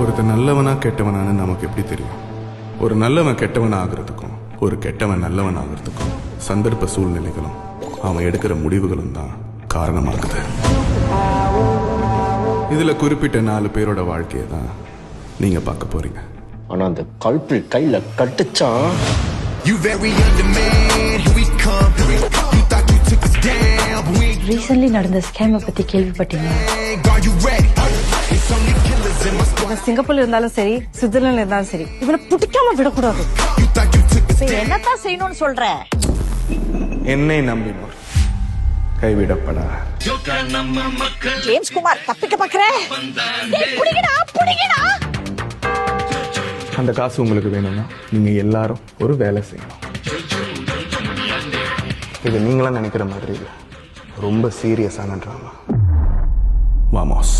ஒருத்தன் நல்லவனா கெட்டவனான்னு நமக்கு எப்படி தெரியும்? ஒரு நல்லவன் கெட்டவன் ஆகிறதுக்கும் ஒரு கெட்டவன் நல்லவன் ஆகிறதுக்கும் சந்தர்ப்ப சூழ்நிலைகளும் அவன் எடுக்கிற முடிவுகளும் தான் காரணமாகுது. இதுல குறிப்பிட்ட நாலு பேரோட வாழ்க்கையை தான் நீங்க பார்க்க போறீங்க. ஆனா அந்த கல்பில் கையில கட்டுச்சான். ரீசென்ட்லி நடந்த ஸ்கேமை பத்தி கேள்விப்பட்டீங்க இவன் சிங்கப்பூர்ல இருந்தாலும் சரி சுவிட்சர்லாந்துல இருந்தாலும் சரி இவனை பிடிக்காம விடக்கூடாது. என்னத்தான் செய்யணும்னு சொல்ற? என்னை நம்பினோர் கைவிடப்படா ஜேம்ஸ் குமார் தப்பிக்க பாக்குற அந்த காசு உங்களுக்கு வேணும்னா நீங்க எல்லாரும் ஒரு வேலை செய்யணும். இது நீங்களா நினைக்கிற மாதிரி இல்லை. ரொம்ப சீரியஸான ட்ராமா வாமாஸ்.